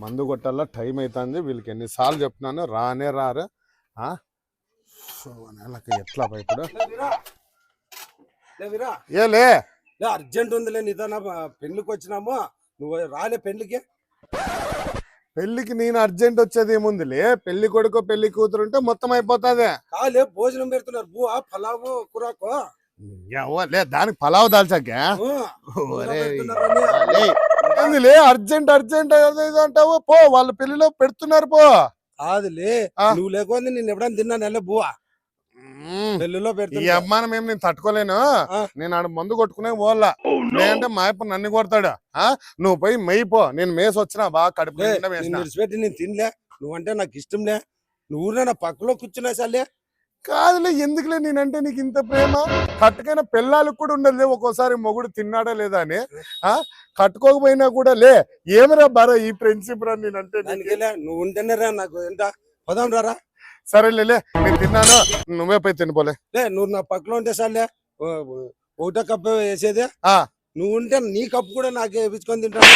మందు కొట్టాల టైం అవుతుంది వీళ్ళకి ఎన్నిసార్లు చెప్తున్నాను రానే రారు. ఆ? సో నెలకి ఎట్లా ఇప్పుడు లేవిరా ఏ లే. లే అర్జెంట్ ఉందిలే నీతో నా పెళ్ళికి వచ్చినాము. నువ్వు రాలే పెళ్ళికి పెళ్ళికి నేను అర్జెంట్ వచ్చేది ఏముందిలే పెళ్ళి కొడుకు పెళ్ళి కూతురు ఉంటే మొత్తం అయిపోతుంది. కాలే భోజనం పెడుతున్నారు. బువ్వ పలావు కురాకు. లే దానికి పలావ్ దాల్చాక. లే, అర్జెంట్ అర్జెంట్ అంటావు. పో వాళ్ళ పెళ్ళిలో పెడుతున్నారు పో. కాదులే ఆ. నువ్వు లేకపోతే నేను ఎప్పుడైనా తిన్నాను నెల బువ్వ. మ్మ్. పెళ్ళిలో ఈ పెడుతున్నా అమ్మానం ఏం నేను తట్టుకోలేను. ఆ. నేను ఆడ మందు కొట్టుకునే పోవాలా? లేదంటే మా అప్ప నన్ను కొడతాడు. ఆ? నువ్వు పోయి మెయ్యిపో నేను మేసి వచ్చినా బాగా కడుపు నిండా మేసిన. విడిచిపెట్టి నేను తినలే. నువ్వంటే నాకు ఇష్టంలే. నువ్వు నా పక్కలో కూర్చున్నా సర్లే. కాదులే ఎందుకులే నేనంటే నీకు ఇంత ప్రేమ? కట్టుకైన పిల్లలకు కూడా ఉండదులే ఒక్కోసారి మొగుడు తిన్నాడా లేదా అని. ఆ? కట్టుకోకపోయినా కూడా లే ఏమిరా బారా ఈ ఫ్రెండ్షిప్ రా నేనంటే నువ్వు ఉంటేనే రా నాకు ఎంత పదాం రారా? సరేలే లే నేను తిన్నాను నువ్వే పోయి తినిపోలే లే నువ్వు నా పక్కలో ఉంటే సర్లే ఒకటో కప్పు వేసేదే. ఆ. నువ్వు ఉంటే నీ కప్పు కూడా నాకు వేపించుకొని తింటాను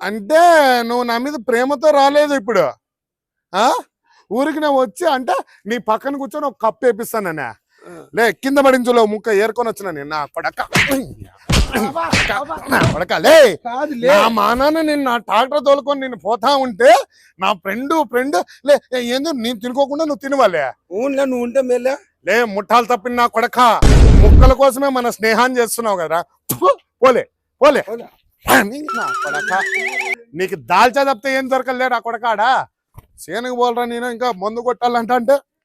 అంటే నువ్వు నా మీద ప్రేమతో రాలేదు ఇప్పుడు. ఆ? ఊరికి నేను వచ్చి అంటే నీ పక్కన కూర్చొని ఒక కప్పు వేపిస్తాననే లే కింద పడించులో ముక్క ఏరుకొని వచ్చిన నేను? నా కొడక నా కొడక లే నా మానాన్న నేను నా ట్రాక్టర్ తోలుకొని నేను పోతా ఉంటే నా ఫ్రెండ్ ఫ్రెండ్ లే ఏందో? నేను తినుకోకుండా నువ్వు తినవాలే. ఊన్లే నువ్వు ఉంటే మేలే. లే ముఠాలు తప్పిన నా కొడక. ముక్కల కోసమే మన స్నేహాన్ని చేస్తున్నావు కదా పోలే పోలే. నీ నా కొడక. నీకు దాల్చా తప్పితే ఏం దొరకలేడు ఆ కొడకాడా? సేనుకు పోలరా నేను ఇంకా మందు కొట్టాలంట అంటే